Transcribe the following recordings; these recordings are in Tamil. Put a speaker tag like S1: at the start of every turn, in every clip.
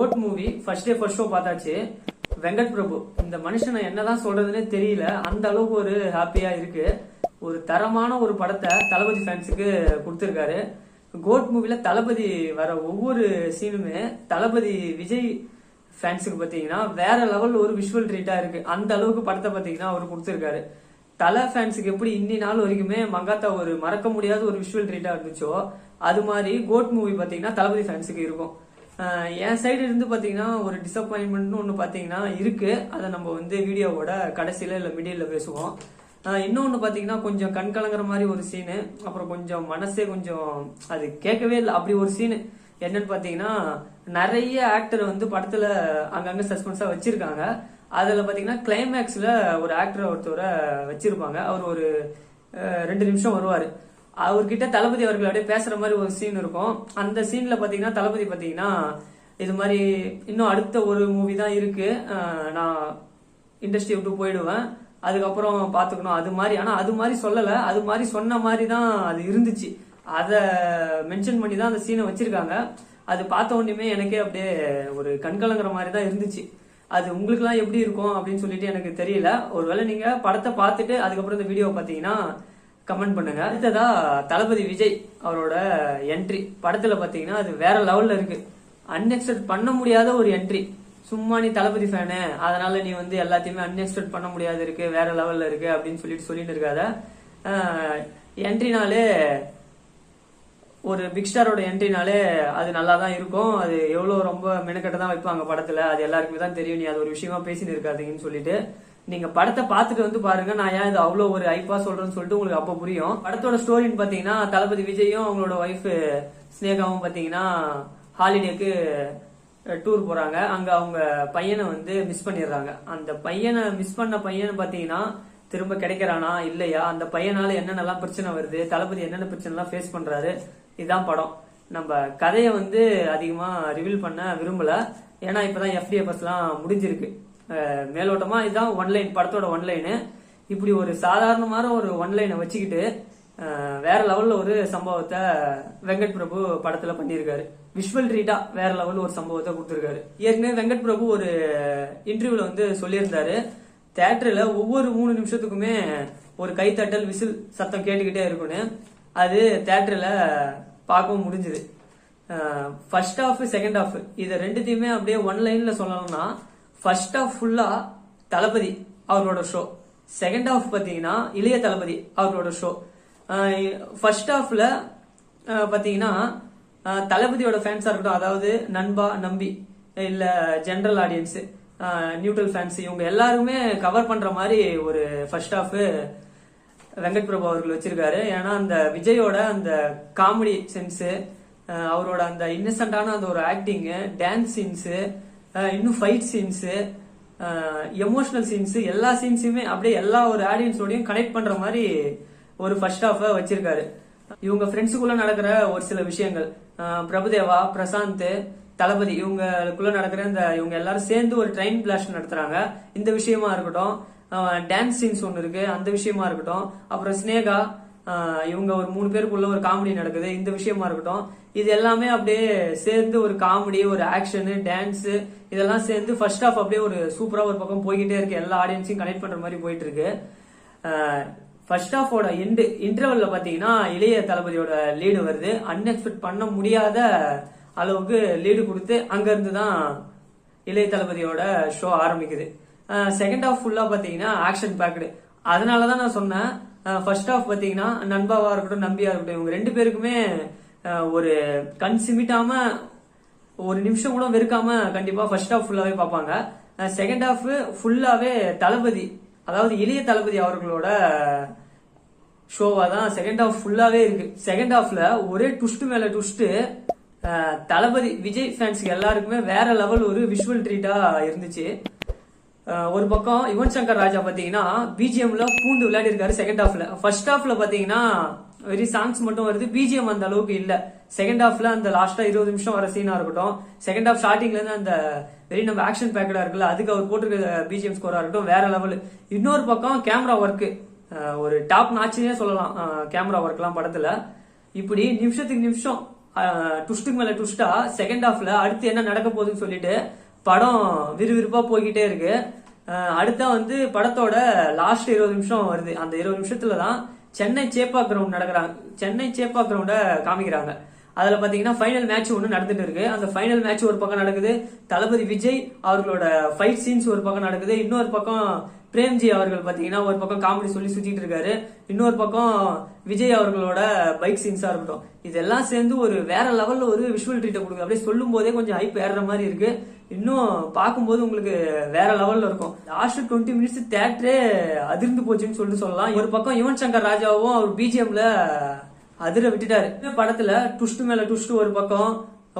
S1: GOAT movie first day first show பார்த்தாச்சு. வெங்கட் பிரபு இந்த மனுஷனை என்னதான் சொல்றதுன்னே தெரியல. அந்த அளவுக்கு ஒரு ஹாப்பியா இருக்கு. ஒரு தரமான ஒரு படத்தை தளபதி ஃபேன்ஸுக்கு கொடுத்துருக்காரு. கோட் மூவில தளபதி வர ஒவ்வொரு சீனுமே தளபதி விஜய் ஃபேன்ஸுக்கு பாத்தீங்கன்னா வேற லெவல் ஒரு விஷுவல் ட்ரீட்டா இருக்கு. அந்த அளவுக்கு படத்தை பாத்தீங்கன்னா அவர் கொடுத்துருக்காரு. தலை ஃபேன்ஸுக்கு எப்படி இன்னி நாள் வரைக்குமே மங்காத்தா ஒரு மறக்க முடியாத ஒரு விஷுவல் ட்ரீட்டா இருந்துச்சோ அது மாதிரி கோட் மூவி பாத்தீங்கன்னா தளபதி ஃபேன்ஸுக்கு இருக்கும். என் சைடு இருந்து பார்த்தீங்கன்னா ஒரு டிசப்பாயின்மெண்ட்னு ஒன்று பார்த்தீங்கன்னா இருக்கு. அதை நம்ம வந்து வீடியோவோட கடைசியில் இல்லை மிடியில் பேசுவோம். இன்னொன்று பார்த்தீங்கன்னா கொஞ்சம் கண் கலங்குற மாதிரி ஒரு சீனு அப்புறம் கொஞ்சம் மனசே கொஞ்சம் அது கேட்கவே இல்லை. அப்படி ஒரு சீனு என்னன்னு பார்த்தீங்கன்னா நிறைய ஆக்டர் வந்து படத்தில் அங்கங்கே சஸ்பென்ஸாக வச்சிருக்காங்க. அதில் பார்த்தீங்கன்னா கிளைமேக்ஸில் ஒரு ஆக்டர் ஒருத்தரை வச்சிருப்பாங்க. அவர் ஒரு ரெண்டு நிமிஷம் வருவார். அவர்கிட்ட தளபதி அவர்கள் அப்படியே பேசுற மாதிரி ஒரு சீன் இருக்கும். அந்த சீன்ல பாத்தீங்கன்னா தளபதி பாத்தீங்கன்னா இது மாதிரி இன்னும் அடுத்த ஒரு மூவி தான் இருக்கு. நான் இண்டஸ்ட்ரி விட்டு போயிடுவேன். அதுக்கப்புறம் பாத்துக்கணும். அது மாதிரி ஆனா அது மாதிரி சொல்லல. அது மாதிரி சொன்ன மாதிரி தான் அது இருந்துச்சு. அத மென்ஷன் பண்ணி தான் அந்த சீனை வச்சிருக்காங்க. அது பார்த்த உடனே எனக்கே அப்படியே ஒரு கண்கலங்குற மாதிரி தான் இருந்துச்சு. அது உங்களுக்குலாம் எப்படி இருக்கும் அப்படின்னு சொல்லிட்டு எனக்கு தெரியல. ஒருவேளை நீங்க படத்தை பார்த்துட்டு அதுக்கப்புறம் இந்த வீடியோ பாத்தீங்கன்னா கமெண்ட் பண்ணுங்க. அடுத்ததா தளபதி விஜய் அவரோட என்ட்ரி படத்துல பாத்தீங்கன்னா அது வேற லெவல்ல இருக்கு. அன்எக்ஸ்பெக்ட் பண்ண முடியாத ஒரு என்ட்ரி சும்மா நீ தளபதி ஃபேனு அதனால நீ வந்து எல்லாத்தையுமே அன்எக்ஸ்பெக்ட் பண்ண முடியாது இருக்கு வேற லெவல்ல இருக்கு அப்படின்னு சொல்லிட்டு சொல்லிட்டு இருக்காத. என்ட்ரினாலே ஒரு பிக் ஸ்டாரோட என்ட்ரினாலே அது நல்லா தான் இருக்கும். அது எவ்வளோ ரொம்ப மெனக்கட்ட தான் வைப்பாங்க படத்துல. அது எல்லாருக்குமே தான் தெரியும். நீ அது ஒரு விஷயமா பேசின்னு இருக்காதீங்கன்னு சொல்லிட்டு. நீங்க படத்தை பார்த்துட்டு வந்து பாருங்க. நான் ஏன் இது அவ்வளவு ஒரு ஐப்பா சொல்றேன்னு சொல்லிட்டு உங்களுக்கு அப்ப புரியும். படத்தோட ஸ்டோரின்னு பாத்தீங்கன்னா தளபதி விஜயும் அவங்களோட ஒய்ஃப் ஸ்னேகாவும் பாத்தீங்கன்னா ஹாலிடேக்கு டூர் போறாங்க. அங்க அவங்க பையனை வந்து மிஸ் பண்ணிடுறாங்க. அந்த பையனை மிஸ் பண்ண பையன் பாத்தீங்கன்னா திரும்ப கிடைக்கிறானா? இல்லையா? அந்த பையனால என்னென்னலாம் பிரச்சனை வருது? தளபதி என்னென்ன பிரச்சனைலாம் ஃபேஸ் பண்றாரு? இதுதான் படம். நம்ம கதையை வந்து அதிகமா ரிவீல் பண்ண விரும்பல. ஏன்னா இப்பதான் எஃப்டிஎஃப்எஸ் எல்லாம் முடிஞ்சிருக்கு. மேலோட்டமா இதுதான் ஒன்லைன் படத்தோட ஒன்லைனு இப்படி ஒரு சாதாரணமான ஒரு ஒன்லைனை வச்சுக்கிட்டு வேற லெவல்ல ஒரு சம்பவத்தை வெங்கட் பிரபு படத்துல பண்ணியிருக்காரு. விஷுவல் ரீட்டா வேற லெவல்ல ஒரு சம்பவத்தை கொடுத்திருக்காரு. ஏற்கனவே வெங்கட் பிரபு ஒரு இன்டர்வியூல வந்து சொல்லியிருந்தாரு. தேட்டர்ல ஒவ்வொரு மூணு நிமிஷத்துக்குமே ஒரு கைத்தட்டல் விசில் சத்தம் கேட்டுக்கிட்டே இருக்கும்னு. அது தேட்டர்ல பார்க்கவும் முடிஞ்சுது. ஃபர்ஸ்ட் ஹாஃப் செகண்ட் ஹாஃப் இதை ரெண்டுத்தையுமே அப்படியே ஒன் லைன்ல சொல்லணும்னா ஃபர்ஸ்ட் ஆஃப் ஃபுல்லா தளபதி அவரோட ஷோ செகண்ட் ஆஃப் பார்த்தீங்கன்னா இளைய தளபதி அவரோட ஷோ ஃபர்ஸ்ட் ஆஃப்ல பார்த்தீங்கன்னா தளபதியோட ஃபேன்ஸாக இருக்கட்டும் அதாவது நண்பா நம்பி இல்லை ஜென்ரல் ஆடியன்ஸ் நியூட்ரல் ஃபேன்ஸ் இவங்க எல்லாருமே கவர் பண்ற மாதிரி ஒரு ஃபர்ஸ்ட் ஆஃப் வெங்கட் பிரபு அவர்கள் வச்சிருக்காரு. ஏன்னா அந்த விஜயோட அந்த காமெடி சென்ஸ் அவரோட அந்த இன்னசென்டான அந்த ஒரு ஆக்டிங்கு டான்ஸ் சீன்ஸு இன்னும் ஃபைட் சீன்ஸு எமோஷனல் சீன்ஸு எல்லா சீன்ஸுமே அப்படியே எல்லா ஒரு ஆடியன்ஸோடையும் கனெக்ட் பண்ணுற மாதிரி ஒரு ஃபர்ஸ்ட் ஹாஃப வச்சிருக்காரு. இவங்க ஃப்ரெண்ட்ஸுக்குள்ள நடக்கிற ஒரு சில விஷயங்கள் பிரபுதேவா பிரசாந்த் தளபதி இவங்களுக்குள்ள நடக்கிற இந்த இவங்க எல்லாரும் சேர்ந்து ஒரு ட்ரெயின் பிளாஷ் நடத்துறாங்க. இந்த விஷயமா இருக்கட்டும் டான்ஸ் சீன்ஸ் ஒன்று இருக்கு அந்த விஷயமா இருக்கட்டும். அப்புறம் ஸ்னேகா இவங்க ஒரு மூணு பேருக்குள்ள ஒரு காமெடி நடக்குது. இந்த விஷயமா இருக்கட்டும். இது எல்லாமே அப்படியே சேர்ந்து ஒரு காமெடி ஒரு ஆக்ஷனு டான்ஸ் இதெல்லாம் சேர்ந்து ஃபர்ஸ்ட் ஆஃப் அப்படியே ஒரு சூப்பரா ஒரு பக்கம் போய்கிட்டே இருக்கு. எல்லா ஆடியன்ஸையும் கனெக்ட் பண்ற மாதிரி போயிட்டு இருக்கு. ஃபர்ஸ்ட் ஆஃபோட எண்டு இன்டர்வல்ல பாத்தீங்கன்னா இளைய தளபதியோட லீடு வருது. அன்எக்ஸ்பெக்ட் பண்ண முடியாத அளவுக்கு லீடு கொடுத்து அங்க இருந்து தான் இளைய தளபதியோட ஷோ ஆரம்பிக்குது. செகண்ட் ஆஃப் ஃபுல்லா பாத்தீங்கன்னா ஆக்ஷன் பேக்டு அதனால தான் நான் சொன்னேன் ஃபர்ஸ்ட் ஆஃப் பார்த்தீங்கன்னா நண்பாவா இருக்கட்டும் நம்பியா இருக்கட்டும் இவங்க ரெண்டு பேருக்குமே ஒரு கண் சிமிட்டாம ஒரு நிமிஷம் கூட வெறுக்காம கண்டிப்பா ஃபர்ஸ்ட் ஆஃப் ஃபுல்லாவே பார்ப்பாங்க. செகண்ட் ஆஃப் ஃபுல்லாவே தளபதி அதாவது இளைய தளபதி அவர்களோட ஷோவா தான் செகண்ட் ஹாஃப் ஃபுல்லாவே இருக்கு. செகண்ட் ஹாஃப்ல ஒரே ட்விஸ்ட் மேல ட்விஸ்ட் தளபதி விஜய் ஃபேன்ஸுக்கு எல்லாருக்குமே வேற லெவல் ஒரு விஷுவல் ட்ரீட்டா இருந்துச்சு. ஒரு பக்கம் யுவன் சங்கர் ராஜா பாத்தீங்கன்னா பிஜிஎம்ல பூந்து விளையாடி இருக்காரு செகண்ட் ஹாஃப்ல ஃபர்ஸ்ட் ஹாஃப்ல பாத்தீங்கன்னா வெரி சாங்ஸ் மட்டும் வருது. பிஜிஎம் அந்த அளவுக்கு இல்ல. செகண்ட் ஹாஃப்ல அந்த லாஸ்டா இருபது நிமிஷம் வர சீனா இருக்கட்டும். செகண்ட் ஹாஃப் ஸ்டார்டிங்ல இருந்து அந்த வெரி நம்ம ஆக்ஷன் பேக்கடா இருக்குல்ல அதுக்கு அவர் போட்டிருக்க பிஜிஎம் ஸ்கோரா இருக்கட்டும் வேற லெவல் இன்னொரு பக்கம் கேமரா ஒர்க் ஒரு டாப் நாச்சுனே சொல்லலாம். கேமரா ஒர்க்லாம் படத்துல. இப்படி நிமிஷத்துக்கு நிமிஷம் டுஸ்ட்டுக்கு மேல டுஸ்டா செகண்ட் ஹாஃப்ல அடுத்து என்ன நடக்க போகுதுன்னு சொல்லிட்டு படம் விறுவிறுப்பாக போய்கிட்டே இருக்கு. அஹ் அடுத்தா வந்து படத்தோட லாஸ்ட் இருபது நிமிஷம் வருது. அந்த இருபது நிமிஷத்துல தான் சென்னை சேப்பா கிரவுண்ட் நடக்கிறாங்க. சென்னை சேப்பா கிரவுண்ட காமிக்கிறாங்க. அதுல பாத்தீங்கன்னா ஃபைனல் மேட்ச் ஒன்று நடந்துட்டு இருக்கு. அந்த ஃபைனல் மேட்ச் ஒரு பக்கம் நடக்குது. தளபதி விஜய் அவர்களோட ஃபைட் சீன்ஸ் ஒரு பக்கம் நடக்குது. இன்னொரு பக்கம் பிரேம்ஜி அவர்கள் பாத்தீங்கன்னா ஒரு பக்கம் காமெடி சொல்லி சுத்திட்டு இருக்காரு. இன்னொரு பக்கம் விஜய் அவர்களோட பைக் சீன்ஸா இருக்கட்டும். இதெல்லாம் சேர்ந்து ஒரு வேற லெவல்ல ஒரு விஷுவல் ட்ரீட்டை கொடுக்குது. அப்படியே சொல்லும் போதே கொஞ்சம் ஹைப் ஏறுற மாதிரி இருக்கு. இன்னும் பார்க்கும்போது உங்களுக்கு வேற லெவல்ல இருக்கும். லாஸ்ட் டுவெண்ட்டி மினிட்ஸ் தேட்டரே அதிர்ந்து போச்சுன்னு சொல்லிட்டு சொல்லலாம். ஒரு பக்கம் யுவன் சங்கர் ராஜாவும் அவர் பிஜிஎம்ல அதிர விட்டுட்டாரு. இந்த படத்துல டுஸ்ட் மேல டுஸ்ட் ஒரு பக்கம்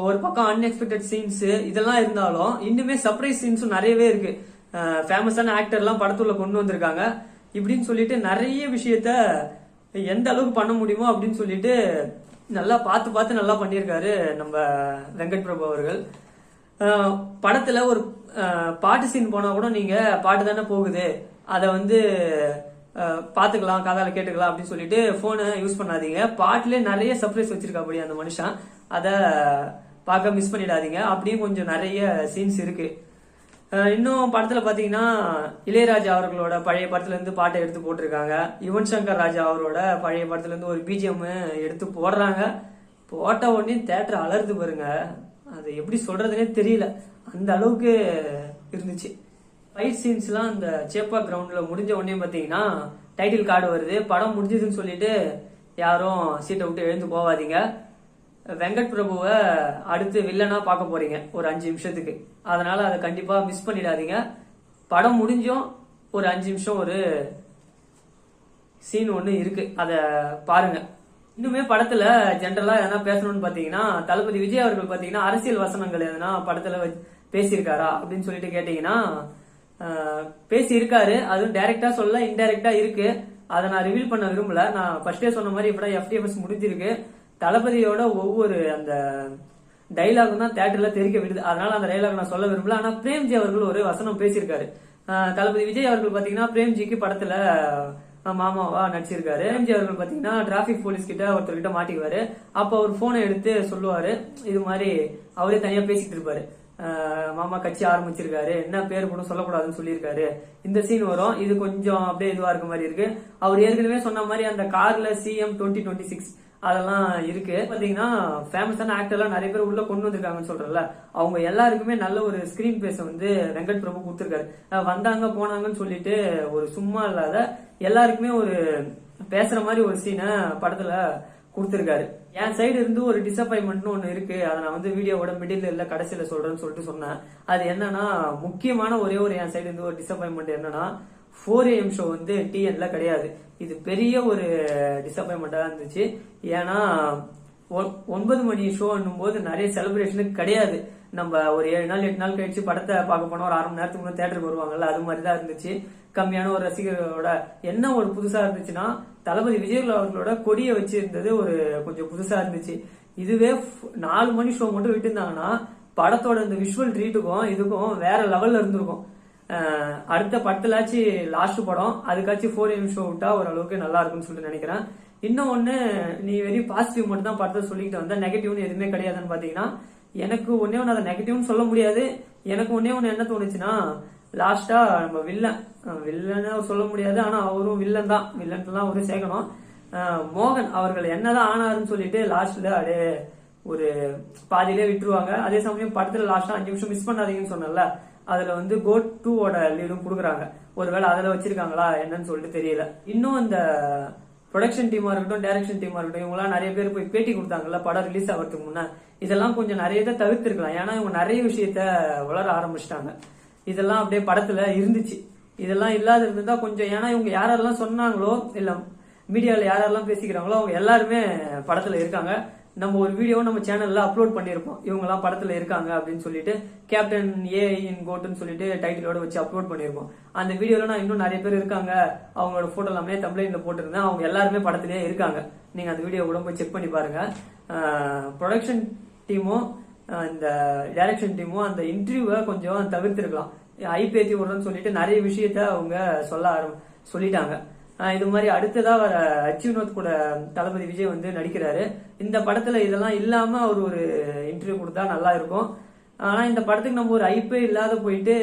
S1: ஒரு பக்கம் அன்எக்ஸ்பெக்டட் சீன்ஸ் இதெல்லாம் இருந்தாலும் இன்னுமே சர்ப்ரைஸ் சீன்ஸும் நிறையவே இருக்கு. ஃபேமஸான ஆக்டர்லாம் படத்துள்ள கொண்டு வந்திருக்காங்க. இப்படின்னு சொல்லிட்டு நிறைய விஷயத்த எந்த அளவுக்கு பண்ண முடியுமோ அப்படின்னு சொல்லிட்டு நல்லா பார்த்து பார்த்து நல்லா பண்ணியிருக்காரு நம்ம வெங்கட் பிரபு அவர்கள். படத்துல ஒரு பாட்டு சீன் போனா கூட நீங்க பாட்டு தானே போகுது. அதை வந்து பார்த்துக்கலாம் காதால் கேட்டுக்கலாம் அப்படின்னு சொல்லிட்டு ஃபோனை யூஸ் பண்ணாதீங்க. பாட்டிலே நிறைய சர்ப்ரைஸ் வச்சிருக்காப்படி அந்த மனுஷன். அதை பார்க்க மிஸ் பண்ணிடாதீங்க. அப்படியும் கொஞ்சம் நிறைய சீன்ஸ் இருக்கு. இன்னும் படத்துல பாத்தீங்கன்னா இளையராஜா அவர்களோட பழைய படத்துல இருந்து பாட்டை எடுத்து போட்டிருக்காங்க. யுவன் சங்கர் ராஜா அவரோட பழைய படத்துல இருந்து ஒரு பிஜிஎம் எடுத்து போடுறாங்க. போட்ட உடனே தேட்டர் அலறுது பாருங்க. அது எப்படி சொல்றதுனே தெரியல. அந்த அளவுக்கு இருந்துச்சு. ஃபைட் சீன்ஸ்லாம் அந்த சேப்பா கிரவுண்டில் முடிஞ்ச உடனே பார்த்தீங்கன்னா டைட்டில் கார்டு வருது. படம் முடிஞ்சதுன்னு சொல்லிட்டு யாரும் சீட்டை விட்டு எழுந்து போவாதீங்க வெங்கட் பிரபுவை அடுத்து வில்லனா பார்க்க போறீங்க ஒரு அஞ்சு நிமிஷத்துக்கு. அதனால அதை கண்டிப்பாக மிஸ் பண்ணிடாதீங்க. படம் முடிஞ்சும் ஒரு அஞ்சு நிமிஷம் ஒரு சீன் ஒன்று இருக்கு. அதை பாருங்க. இன்னுமே படத்துல ஜென்ரலா எதனா பேசணும்னு பாத்தீங்கன்னா தளபதி விஜய் அவர்கள் பாத்தீங்கன்னா அரசியல் வசனங்கள் எதனா படத்துல பேசியிருக்காரா அப்படின்னு சொல்லிட்டு கேட்டீங்கன்னா பேசியிருக்காரு. அதுவும் டைரக்டா சொல்ல இன்டைரக்டா இருக்கு. அதை நான் ரிவீல் பண்ண விரும்பல. நான் ஃபர்ஸ்டே சொன்ன மாதிரி இப்படா எஃப்டிஎஃப்எஸ் முடிஞ்சிருக்கு. தளபதியோட ஒவ்வொரு அந்த டைலாக் தான் தேட்டர்ல தெரிக்க விடுது. அதனால அந்த டைலாக் நான் சொல்ல விரும்பல. ஆனா பிரேம்ஜி அவர்கள் ஒரு வசனம் பேசியிருக்காரு. தளபதி விஜய் அவர்கள் பாத்தீங்கன்னா பிரேம்ஜிக்கு படத்துல மாமாவா நடிச்சிருக்காரு. பிரேம்ஜி அவர்கள் பாத்தீங்கன்னா டிராபிக் போலீஸ் கிட்ட ஒருத்தர்கிட்ட மாட்டிக்குவாரு. அப்ப அவர் போனை எடுத்து சொல்லுவாரு. இது மாதிரி அவரே தனியா பேசிட்டு இருப்பாரு. மாமா கட்சி ஆரம்பிச்சிருக்காரு. என்ன பேர் கூட சொல்லக்கூடாதுன்னு சொல்லியிருக்காரு. இந்த சீன் வரும். இது கொஞ்சம் அப்படியே இதுவா இருக்க மாதிரி இருக்கு. அவர் ஏற்கனவே சொன்ன மாதிரி அந்த கார்ல சிஎம் டுவெண்ட்டி டுவெண்ட்டி சிக்ஸ் அதெல்லாம் இருக்கு. பாத்தீங்கன்னா ஃபேமஸான ஆக்டர்லாம் நிறைய பேர் உள்ள கொண்டு வந்திருக்காங்கன்னு சொல்றல அவங்க எல்லாருக்குமே நல்ல ஒரு ஸ்கிரீன் பேஸ வந்து வெங்கட் பிரபு கொடுத்துருக்காரு. வந்தாங்க போனாங்கன்னு சொல்லிட்டு ஒரு சும்மா இல்லாத எல்லாருக்குமே ஒரு பேசுற மாதிரி ஒரு சீனை படத்துல கொடுத்துருக்காரு. என் சைடு இருந்து ஒரு டிசப்பாயின்மெண்ட்னு ஒன்று இருக்கு. அதை நான் வந்து வீடியோவோட மிடில் இல்ல கடைசியில சொல்றேன்னு சொல்லிட்டு சொன்னேன். அது என்னன்னா முக்கியமான ஒரே ஒரு என் சைடு இருந்து ஒரு டிசப்பாயின்மெண்ட் என்னன்னா ஃபோர் ஏஎம் ஷோ வந்து டிஎன்ல கிடையாது. இது பெரிய ஒரு டிசப்பாயின்மெண்டா இருந்துச்சு. ஏன்னா ஒன்பது மணி ஷோன்னும் போது நிறைய செலிப்ரேஷனுக்கு கிடையாது. நம்ம ஒரு ஏழு நாள் எட்டு நாள் கழிச்சு படத்தை பார்க்க போனோம் ஒரு அரை மணி நேரத்துக்கு முன்னாடி தேட்டருக்கு வருவாங்கல்ல அது மாதிரி தான் இருந்துச்சு. கம்மியான ஒரு ரசிகர்களோட என்ன ஒரு புதுசா இருந்துச்சுன்னா தளபதி விஜய் அவர்களோட கொடியை வச்சிருந்தது ஒரு கொஞ்சம் புதுசா இருந்துச்சு. இதுவே நாலு மணி ஷோ மட்டும் விட்டுருந்தாங்கன்னா படத்தோட இந்த விஷுவல் ட்ரீட்டுக்கும் இதுக்கும் வேற லெவல்ல இருந்திருக்கும். அடுத்த படத்துலாச்சு லாஸ்ட் படம் அதுக்காச்சும் ஃபோர் எம் ஷோ விட்டா ஓரளவுக்கு நல்லா இருக்கும்னு சொல்லிட்டு நினைக்கிறேன். இன்னும் ஒன்று நீ வெரி பாசிட்டிவ் மட்டும் தான் படத்தை சொல்லிக்கிட்டு வந்த. நெகட்டிவ்னு எதுவுமே கிடையாதுன்னு பாத்தீங்கன்னா எனக்கு ஒன்னே ஒன்று அதை நெகட்டிவ்னு சொல்ல முடியாது. எனக்கு ஒன்னே ஒன்று என்ன தோணுச்சுன்னா லாஸ்டா நம்ம வில்லன் வில்லன்னு சொல்ல முடியாது ஆனா அவரும் வில்லன் தான். வில்லன்லாம் அவரும் சேர்க்கணும் மோகன் அவர்கள் என்னதான் ஆனாருன்னு சொல்லிட்டு லாஸ்ட்ல அப்படியே ஒரு பாதியிலே விட்டுருவாங்க. அதே சமயம் படத்துல லாஸ்டா அஞ்சு நிமிஷம் மிஸ் பண்ணாதீங்கன்னு சொன்னல அதுல வந்து கோட் டூவோட லீடும் கொடுக்குறாங்க. ஒருவேளை அதுல வச்சிருக்காங்களா என்னன்னு சொல்லிட்டு தெரியல. இன்னும் இந்த ப்ரொடக்ஷன் டீமா இருக்கட்டும் டைரக்ஷன் டீமா இருக்கட்டும் இவங்கலாம் நிறைய பேர் போய் பேட்டி கொடுத்தாங்கல்ல படம் ரிலீஸ் ஆகிறதுக்கு முன்னே. இதெல்லாம் கொஞ்சம் நிறைய இதை தவிர்த்திருக்கலாம். ஏன்னா இவங்க நிறைய விஷயத்த வளர ஆரம்பிச்சிட்டாங்க. இதெல்லாம் அப்படியே படத்துல இருந்துச்சு. இதெல்லாம் இல்லாத இருந்திருந்தா கொஞ்சம் ஏன்னா இவங்க யாரெல்லாம் சொன்னாங்களோ இல்ல மீடியால யாரெல்லாம் பேசிக்கிறாங்களோ அவங்க எல்லாருமே படத்துல இருக்காங்க. நம்ம ஒரு வீடியோ நம்ம சேனல்ல அப்லோட் பண்ணியிருப்போம் இவங்க எல்லாம் படத்துல இருக்காங்க அப்படின்னு சொல்லிட்டு கேப்டன் ஏ இன் கோட்னு சொல்லிட்டு டைட்டிலோட வச்சு அப்லோட் பண்ணியிருப்போம் அந்த வீடியோல நான் இன்னும் நிறைய பேர் இருக்காங்க. அவங்களோட போட்டோ எல்லாமே தமிழ்ல போட்டிருந்தேன். அவங்க எல்லாருமே படத்திலேயே இருக்காங்க. நீங்க அந்த வீடியோ கூட போய் செக் பண்ணி பாருங்க. ப்ரொடக்ஷன் டீமும் இந்த டைரக்ஷன் டீமும் அந்த இன்டர்வியூவை கொஞ்சம் தவிர்த்திருக்கலாம். ஐபேத்தி விடுறேன்னு சொல்லிட்டு நிறைய விஷயத்த அவங்க சொல்ல ஆரம்பி சொல்லிட்டாங்க. இது மாதிரி அடுத்ததா வர அச்சுவினோத் கூட தளபதி விஜய் வந்து நடிக்கிறாரு. இந்த படத்துல இதெல்லாம் இல்லாம அவர் ஒரு இன்டர்வியூ கொடுத்தா நல்லா இருக்கும். ஆனா இந்த படத்துக்கு நம்ம ஒரு ஐப்பே இல்லாத போயிட்டு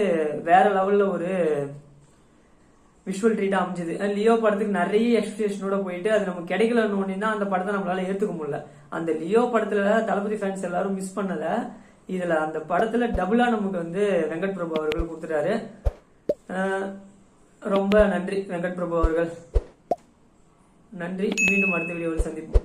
S1: வேற லெவல்ல ஒரு விஷுவல் ட்ரீட் அமைஞ்சது. லியோ படத்துக்கு நிறைய எக்ஸ்பெக்டேஷனோட போயிட்டு அது நமக்கு கிடைக்கலன்னு தான் அந்த படத்தை நம்மளால ஏத்துக்க முடியல. அந்த லியோ படத்துல தளபதி ஃபேன்ஸ் எல்லாரும் மிஸ் பண்ணல. இதுல அந்த படத்துல டபுளா நமக்கு வந்து வெங்கட் பிரபு அவர்கள் கொடுத்துட்டாரு. ரொம்ப நன்றி வெங்கட் பிரபு அவர்கள். நன்றி மீண்டும் அடுத்த வீடியோவில் சந்திப்போம்.